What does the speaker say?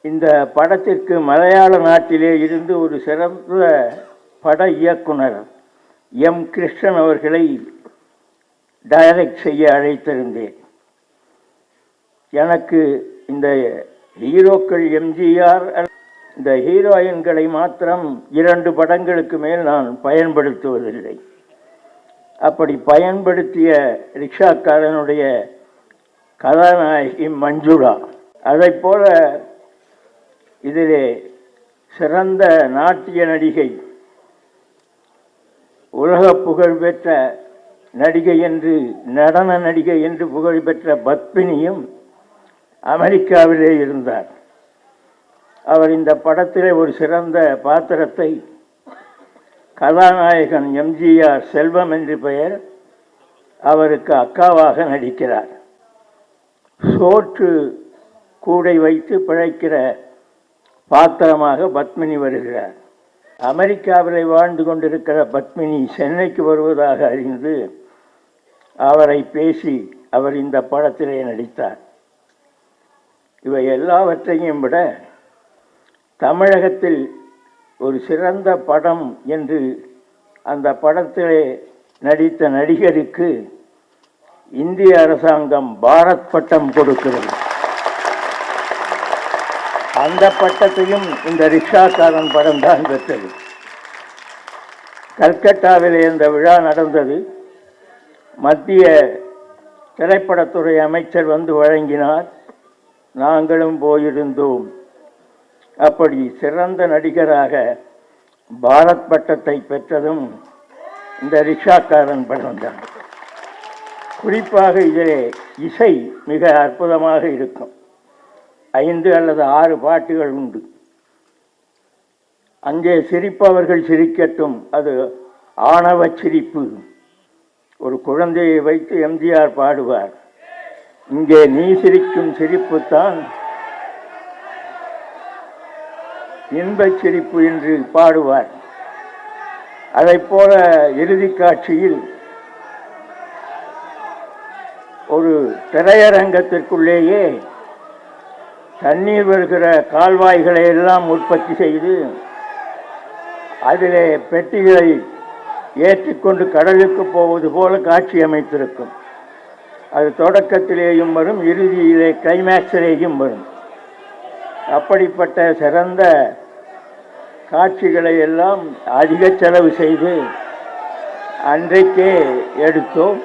இந்த படத்திற்கு மலையாள நாட்டிலே இருந்து ஒரு சிறந்த பட இயக்குனர் எம். கிருஷ்ணன் அவர்களை டைரக்ட் செய்ய அழைத்திருந்தேன். எனக்கு இந்த ஹீரோக்கள் எம்ஜிஆர் இந்த ஹீரோயின்களை மாத்திரம் இரண்டு படங்களுக்கு மேல் நான் பயன்படுத்துவதில்லை. அப்படி பயன்படுத்திய ரிக்ஷாக்காரனுடைய கதாநாயகி மஞ்சுளா. அதைப் போல இதிலே சிறந்த நாட்டிய நடிகை உலக புகழ்பெற்ற நடிகை என்று நடன நடிகை என்று புகழ்பெற்ற பத்மினியும் அமெரிக்காவிலே இருந்தார். அவர் இந்த படத்திலே ஒரு சிறந்த பாத்திரத்தை கதாநாயகன் எம்ஜிஆர் செல்வம் என்று பெயர் அவருக்கு அக்காவாக நடிக்கிறார். சோற்று கூடை வைத்து பிழைக்கிற பாத்திரமாக பத்மினி வருகிறார். அமெரிக்காவில் வாழ்ந்து கொண்டிருக்கிற பத்மினி சென்னைக்கு வருவதாக அறிந்து அவரை பேசி அவர் இந்த படத்திலே நடித்தார். இவை எல்லாவற்றையும் விட தமிழகத்தில் ஒரு சிறந்த படம் என்று அந்த படத்திலே நடித்த நடிகருக்கு இந்திய அரசாங்கம் பாரத் பட்டம் கொடுக்கிறது. அந்த பட்டத்தையும் இந்த ரிக்ஷாக்காரன் படம் தான் பெற்றது. கல்கட்டாவில் இந்த விழா நடந்தது. மத்திய திரைப்படத்துறை அமைச்சர் வந்து வழங்கினார். நாங்களும் போயிருந்தோம். அப்படி சிறந்த நடிகராக பாரத் பட்டத்தை பெற்றதும் இந்த ரிக்ஷாக்காரன் படம் தான். குறிப்பாக இதிலே இசை மிக அற்புதமாக இருக்கும். ஐந்து அல்லது ஆறு பாட்டுகள் உண்டு. அங்கே சிரிப்பவர்கள் சிரிக்கட்டும் அது ஆணவ சிரிப்பு. ஒரு குழந்தையை வைத்து எம்ஜிஆர் பாடுவார். இங்கே நீ சிரிக்கும் சிரிப்புத்தான் இன்பச் சிரிப்பு என்று பாடுவார். அதைப் போல இறுதி காட்சியில் ஒரு திரையரங்கத்திற்குள்ளேயே தண்ணீர் வருகிற கால்வாய்களை எல்லாம் உற்பத்தி செய்து அதிலே பெட்டிகளை ஏற்றிக்கொண்டு கடலுக்கு போவது போல காட்சி அமைத்திருக்கும். அது தொடக்கத்திலேயும் வரும் இறுதியிலே கிளைமேக்ஸிலேயும் வரும். அப்படிப்பட்ட சிறந்த காட்சிகளை எல்லாம் அதிக செலவு செய்து அன்றைக்கே எடுத்தோம்.